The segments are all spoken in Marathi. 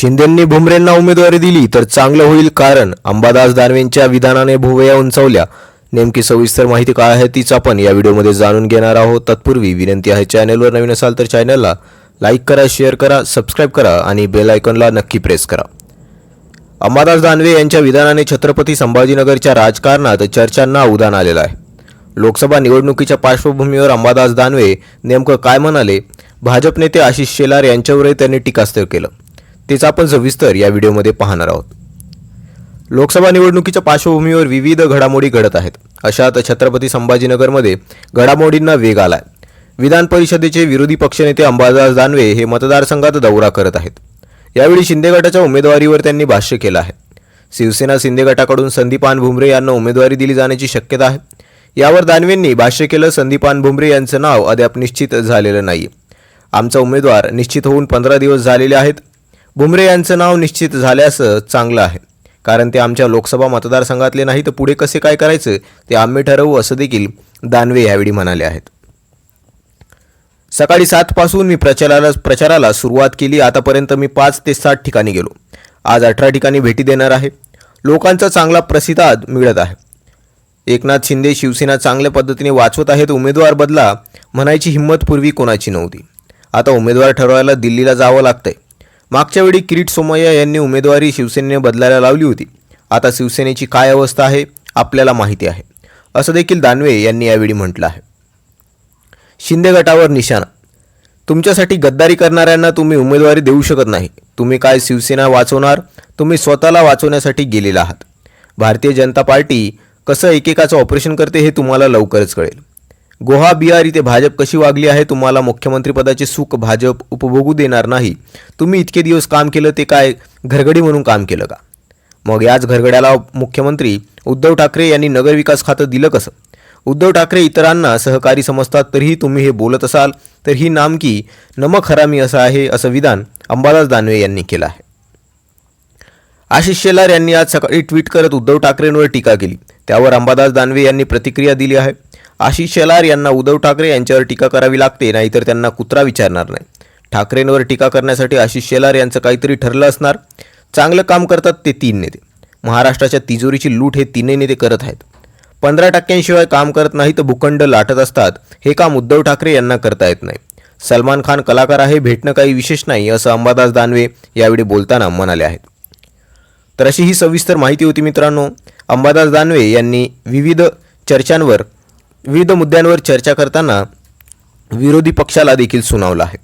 शिंदेंनी भुमरेंना उमेदवारी दिली तर चांगलं होईल कारण अंबादास दानवेंच्या विधानाने भुवया उंचावल्या. नेमकी सविस्तर माहिती काय आहे तीच आपण या व्हिडिओमध्ये जाणून घेणार आहोत. तत्पूर्वी विनंती आहे चॅनलवर नवीन असाल तर चॅनलला लाईक करा शेअर करा सबस्क्राईब करा आणि बेल आयकॉनला नक्की प्रेस करा. अंबादास दानवे यांच्या विधानाने छत्रपती संभाजीनगरच्या राजकारणात चर्चांना उदान आलेलं आहे. लोकसभा निवडणुकीच्या पार्श्वभूमीवर अंबादास दानवे नेमकं काय म्हणाले? भाजप नेते आशिष शेलार यांच्यावरही त्यांनी टीकास्त्र केलं. तेच आपण सविस्तर या व्हिडिओमध्ये पाहणार आहोत. लोकसभा निवडणुकीच्या पार्श्वभूमीवर विविध घडामोडी घडत आहेत. अशात छत्रपती संभाजीनगरमध्ये घडामोडींना वेग आलाय. विधान परिषदेचे विरोधी पक्षनेते अंबादास दानवे हे मतदारसंघात दौरा करत आहेत. यावेळी शिंदे गटाच्या उमेदवारीवर त्यांनी भाष्य केलं आहे. शिवसेना शिंदे गटाकडून संदीपान भुमरे यांना उमेदवारी दिली जाण्याची शक्यता आहे. यावर दानवेंनी भाष्य केलं संदीपान भुमरे यांचं नाव अद्याप निश्चित झालेलं नाही आमचा उमेदवार निश्चित होऊन पंधरा दिवस झालेले आहेत. बुमरे यांचं नाव निश्चित झाल्याचं चांगलं आहे. कारण ते आमच्या लोकसभा मतदारसंघातले नाही तर पुढे कसे काय करायचं ते आम्ही ठरवू असं देखील दानवे यावेळी म्हणाले आहेत. सकाळी सातपासून मी प्रचाराला प्रचाराला सुरुवात केली. आतापर्यंत मी पाच ते सात ठिकाणी गेलो. आज अठरा ठिकाणी भेटी देणार आहे. लोकांचा चांगला प्रतिसाद मिळत आहे. एकनाथ शिंदे शिवसेना चांगल्या पद्धतीने वाचवत आहेत. उमेदवार बदला म्हणायची हिंमत पूर्वी कोणाची नव्हती. आता उमेदवार ठरवायला दिल्लीला जावं लागतंय. मागच्या वेळी किरीट सोमय्या यांनी उमेदवारी शिवसेनेने बदलायला लावली होती. आता शिवसेनेची काय अवस्था आहे आपल्याला माहिती आहे. असं देखील दानवे यांनी यावेळी म्हटलं आहे. शिंदे गटावर निशाणा. तुमच्यासाठी गद्दारी करणाऱ्यांना तुम्ही उमेदवारी देऊ शकत नाही. तुम्ही काय शिवसेना वाचवणार? तुम्ही स्वतःला वाचवण्यासाठी गेलेला आहात. भारतीय जनता पार्टी कसं एकेकाचं ऑपरेशन करते हे तुम्हाला लवकरच कळेल. गोहा बिहार इथे भाजप कशी वागली आहे तुम्हाला मुख्यमंत्रीपदाचे सुख भाजप उपभोगू देणार नाही. तुम्ही इतके दिवस काम केलं ते काय घरगडी म्हणून काम केलं का? मग याच घरगड्याला मुख्यमंत्री उद्धव ठाकरे यांनी नगरविकास खातं दिलं कसं? उद्धव ठाकरे इतरांना सहकारी समजतात तरीही तुम्ही हे बोलत असाल तर ही नामकी नमक हरामी असं आहे असं विधान अंबादास दानवे यांनी केलं आहे. आशिष शेलार यांनी आज सकाळी ट्विट करत उद्धव ठाकरेंवर टीका केली. त्यावर अंबादास दानवे यांनी प्रतिक्रिया दिली आहे. आशिष शेलार यांना उद्धव ठाकरे यांच्यावर टीका करावी लागते नाहीतर त्यांना कुत्रा विचारणार नाही. ठाकरेंवर टीका करण्यासाठी आशिष शेलार यांचं काहीतरी ठरलं असणार. चांगलं काम करतात ते तीन नेते. महाराष्ट्राच्या तिजोरीची लूट हे तीनही नेते करत आहेत. पंधरा टक्क्यांशिवाय काम करत नाही तर भूखंड लाटत असतात हे काम उद्धव ठाकरे यांना करता येत नाही. सलमान खान कलाकार आहे भेटणं काही विशेष नाही असं अंबादास दानवे यावेळी बोलताना म्हणाले आहेत. तर अशी ही सविस्तर माहिती होती मित्रांनो. अंबादास दानवे यांनी विविध चर्चांवर विविध मुद्द्यांवर चर्चा करताना विरोधी पक्षाला देखील सुनावलं आहे.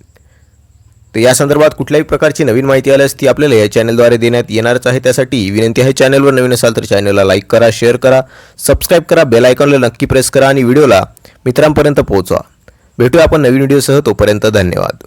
तर या संदर्भात कुठल्याही प्रकारची नवीन माहिती आल्यास ती आपल्याला या चॅनलद्वारे देण्यात येणारच आहे. त्यासाठी विनंती आहे चॅनलवर नवीन असाल तर चॅनलला लाईक करा शेअर करा सबस्क्राईब करा बेल आयकॉनला नक्की प्रेस करा आणि व्हिडिओला मित्रांपर्यंत पोहोचवा. भेटूया आपण नवीन व्हिडिओसह तोपर्यंत धन्यवाद.